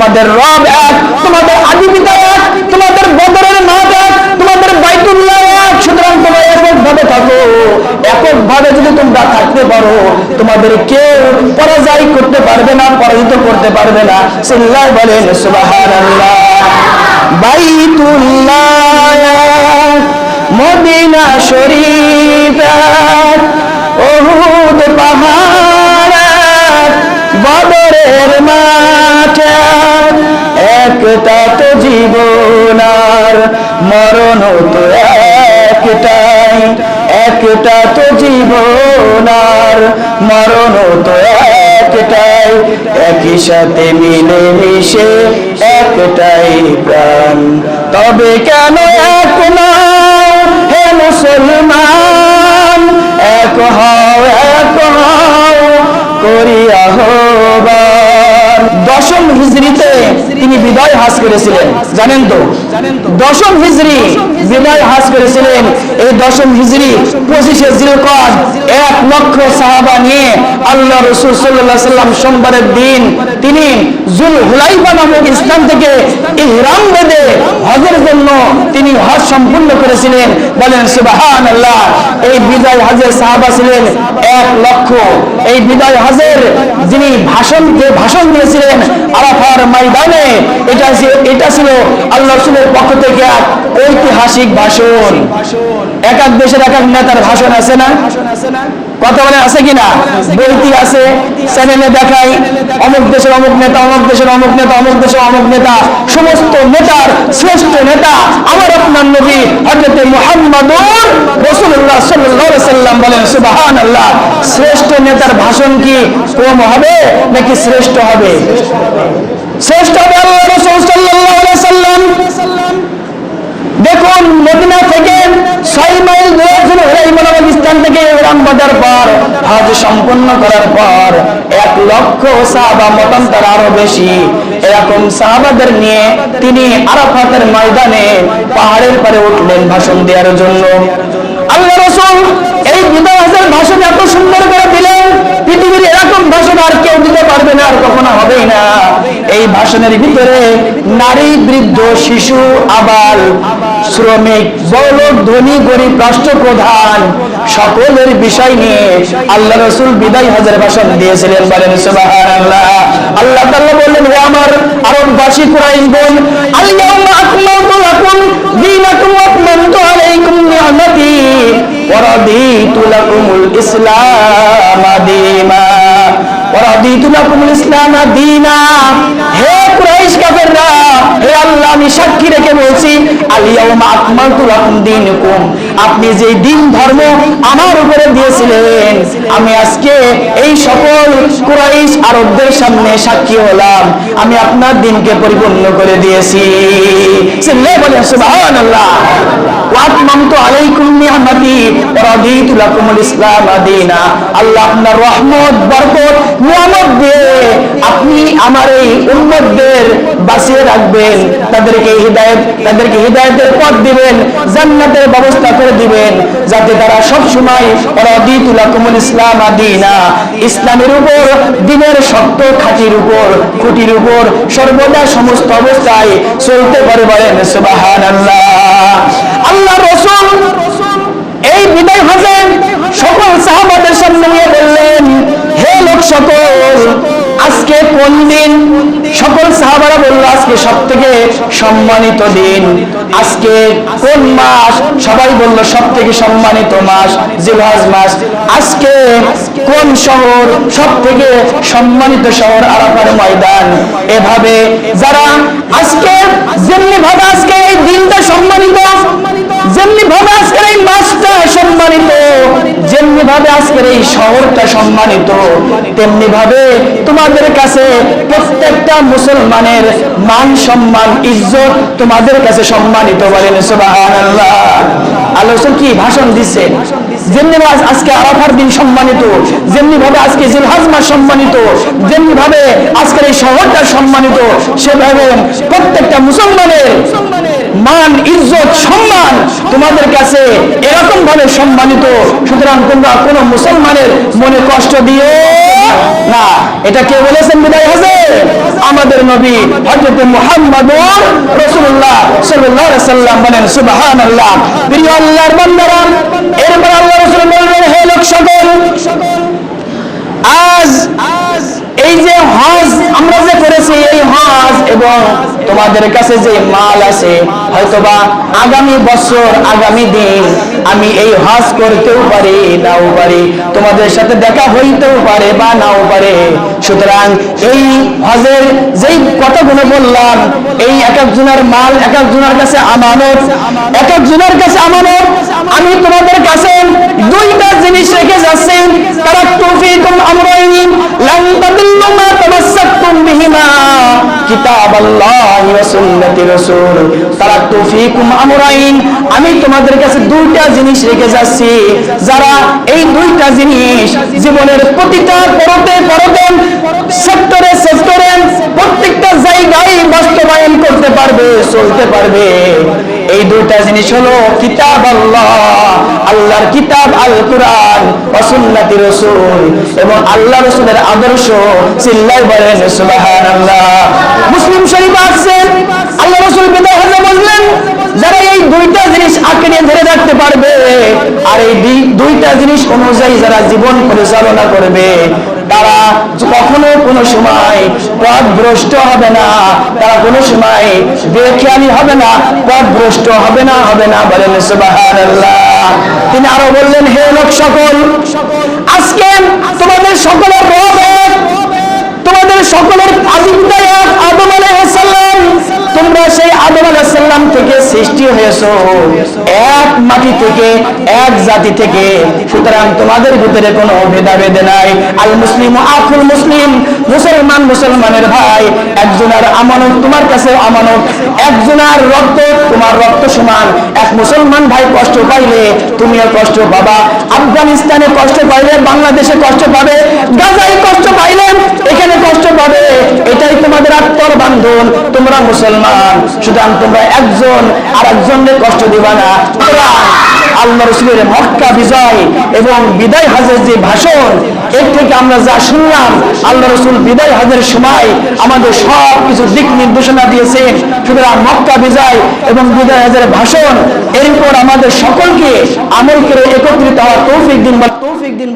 তোমাদের রব এক, তোমাদের আদি পিতা এক, তোমাদের বদরের মাঠ এক, তোমাদের বাইতুল্লাহ এক। সুতরাং তোমরা থাকো যদি তোমরা থাকতে পারো, তোমাদের কেউ পরাজয় করতে পারবে না, পরাজিত করতে পারবে না। বাইতুল্লাহ মদিনা শরীফ ওহুদ পাহাড় বদরের মাঠ মরণ তো একটাই, একটা তো জীবন আর মরণ তো একটাই, একই সাথে মিলে মিশে একটাই প্রাণ। তবে কেন এক নও হে মুসলমান, এক হও এক হও, করিয়া হবার বিদায় হাস করেছিলেন। জানেন তো? দশম হিজড়ি বিদায় হাস করেছিলেন। এই দশম হিজড়ি পঁচিশে এক লক্ষ সাহাবা নিয়ে আল্লাহ রসুল সাল্লাহ সাল্লাম সোমবারের দিন তিনি জুল হুলাইবা নামক স্থান থেকে ইহরাম বেঁধে হজের জন্য তিনি হজ সম্পূর্ণ করেছিলেন। বলেন সুবাহান আল্লাহ এই বিদায় হজের সাহাবা ছিলেন এক লক্ষ। এই বিদায় হজের যিনি ভাষণ ভাষণ দিয়েছিলেন আরাফার ময়দানে, এটা এটা ছিল আল্লাহ রসুলের পক্ষ থেকে এক ঐতিহাসিক ভাষণ। এক এক দেশের এক এক নেতার ভাষণ আছে না? কথা বলে আছে কিনা? বইটি আছে চ্যানেলে দেখাই, অমুক দেশের অমুক নেতা, অমুক দেশের অমুক নেতা, অমুক দেশের অমুক নেতা, সমস্ত নেতার শ্রেষ্ঠ নেতা আমার আপনার নবী হজরত মুহাম্মাদুর রাসূলুল্লাহ সাল্লাল্লাহু আলাইহি সাল্লাম বলেন, সুবহানাল্লাহ, শ্রেষ্ঠ নেতার ভাষণ কি কম হবে নাকি শ্রেষ্ঠ হবে? শ্রেষ্ঠ হবে আল্লাহ রাসূল আলাইহি সাল্লাম। দেখুন, মদিনা থেকে ছয় মাইল দূরে স্থান থেকে ইহরাম বাঁধার পর, হজ সম্পন্ন করার পর এক লক্ষ সাহাবা মতান্তর আরও বেশি। এরকম সাহাবাদের নিয়ে তিনি আরাফাতের ময়দানে পাহাড়ের পরে উঠলেন ভাষণ দেওয়ার জন্য। আল্লাহ রসুল এই ভাষণ এত সুন্দর করে দিলেন, পৃথিবীর এরকম ভাষণ আর কেউ দিতে পারবে না, আর কখনো হবেই না। এই ভাষণের ভিতরে নারী, বৃদ্ধ, শিশু, আবাল শ্রমিক, বড়লোক, ধনী, গরিব, রাষ্ট্রপ্রধান, সকলের বিষয় নিয়ে আল্লাহ রসুল বিদায় হজের ভাষণ দিয়েছিলেন, বলেন আল্লাহ তাআলা বললেন, হে আমার আরববাসী কুরাইশ বোন আল-ইয়াউমা আকমালতু লাকুম দীনাকুম ওয়া আতমামতু আলাইকুম নি'মাতি ওয়া রাদিতু লাকুমুল ইসলাম দীনা। ওয়া রাদিতু লাকুমুল ইসলাম দীনা। হে কুরাইশ কাফেররা আল্লাহ আমি সাক্ষী রেখে বলছি আপনি যে দিন ধর্ম আমার উপরে দিয়েছিলেন, আমি আজকে এই সকল কুরাইশ আরবদের সামনে সাক্ষী হলাম। আমি আপনার দিনকে পরিপূর্ণ করে দিয়েছি। বলেন, সুবহানাল্লাহ। আলাইকুম জান্নাতের ব্যবস্থা করে দিবেন, যাতে তারা ইসলাম দীনা ইসলামের উপর, দিনের শক্ত খাঁটির উপর, খুঁটির উপর সর্বদা সমস্ত অবস্থায় চলতে পারে বলেন সুবহানাল্লাহ। আল্লাহ কোন দিন সকল সাহাবারা বলল, আজকে সব থেকে সম্মানিত দিন। আজকে কোন মাস? সবাই বলল সব থেকে সম্মানিত মাস, জিলহজ মাস। আজকে কোন শহর? সব থেকে সম্মানিত শহর আরাফার ময়দান। এভাবে যারা আজকে যেমনি ভাবে আজকে এই দিনটা সম্মানিত যেমনি ভাবে আজকের এই মাসটা সম্মানিত যেমনি ভাবে আজকের এই শহরটা সম্মানিত, তেমনি ভাবে তোমাদের কাছে প্রত্যেকটা মুসলমানের মান সম্মান, ইজ্জত তোমাদের কাছে সম্মানিত বলেন আল্লাহ কি ভাষণ দিচ্ছে যেমনি আজকে আরাফার দিন সম্মানিত, যেমনি ভাবে আজকে সম্মানিত, যেমনি ভাবে আজকের এই শহরটা সম্মানিত, সেভাবে প্রত্যেকটা মুসলমানের মান, ইজ্জত, সম্মান তোমাদের কাছে এরকম ভাবে সম্মানিত। সুতরাং তোমরা কোন মুসলমানের মনে কষ্ট দিও না। এটা কে বলেছেন বিদায় হজে? আমাদের নবী হযরত মুহাম্মদুর রাসূলুল্লাহ সাল্লাল্লাহু আলাইহি সাল্লাম বলেন, সুবহানাল্লাহ। প্রিয় আল্লাহর বান্দারা, এরপর আল্লাহ রাসূল বললেন, হে লোক সকল আজ এই যে হজ, আমরা যে করেছি এই হজ এবং তোমাদের কাছে যে মাল আছে, হয়তোবা আগামী বছর, আগামী দিন আমি এই হজ করতেও পারি, নাও পারি, তোমাদের সাথে দেখা হইতেও পারে বা নাও পারে। সুতরাং এই হজের যেই কথাগুলো বললাম, এই এক একজনের মাল, এক একজনের কাছে আমানত, এক একজনের কাছে আমানত, আমি তোমাদের কাছে দুইটা জিনিস রেখে যাচ্ছি। তারা তুফিকুম আমরাইনি, লান আমি তোমাদের কাছে দুইটা জিনিস রেখে যাচ্ছি। যারা এই দুইটা জিনিস জীবনের প্রতিটা পরতে পরতে, সেক্টরে সেক্টরে প্রত্যেকটা জায়গায় বাস্তবায়ন করতে পারবে, চলতে পারবে। এই দুইটা জিনিস হলো কিতাব আল্লাহ, আল্লাহর কিতাব আল কোরআন সুন্নতি রসুল এবং আল্লাহ রসুলের আদর্শ চিল্লাই বলেন, সুবহানাল্লাহ। মুসলিম শরীফ আছে আল্লাহ রসুল বিদায় হতে বললেন, যারা এই দুইটা জিনিস আঁকড়ে ধরে রাখতে পারবে, আর এই দুই- দুইটা জিনিস অনুযায়ী যারা জীবন পরিচালনা করবে তারা কোনো সময় হবে না, তারা কোনো সময় বেখেয়ালি হবে না হবে না হবে না বলেন তিনি আরও বললেন, হে লোক সকল, আজকে তোমাদের সকলের তোমাদের সকলের এক আদম আলাইহিস সালাম, তোমরা সেই আদম সালাম থেকে সৃষ্টি হয়েছো, এক মাটি থেকে এক জাতি থেকে। সুতরাং তোমাদের ভিতরে কোনো ভেদাভেদ নাই। আল মুসলিম আখুল মুসলিম, মুসলমান মুসলমানের ভাই। একজনের আমানত তোমার কাছে আমানত, একজনের রক্ত তোমার রক্ত সমান। এক মুসলমান ভাই কষ্ট পাইলে তুমিও কষ্ট পাবা। আফগানিস্তানে কষ্ট পাইলে বাংলাদেশে কষ্ট পাবে। গাজায় কষ্ট পাইলে এখানে কষ্ট পাবে এটাই তোমাদের আত্মর বান্ধন তোমরা মুসলমান, সুতরাং তোমরা একজন আর একজনের কষ্ট দিবা না। আল্লাহ মক্কা বিজয় এবং বিদায় হজের যে ভাষণ, এর থেকে আমরা যা শুনলাম, আল্লাহ রসুল বিদায় হজের সময় আমাদের সব কিছু দিক নির্দেশনা দিয়েছেন। সুতরাং মক্কা বিজয় এবং বিদায় হজের ভাষণ, এরপর আমাদের সকলকে আমল একত্রিত হওয়ার তৌফিক দিন বা তৌফিক দিন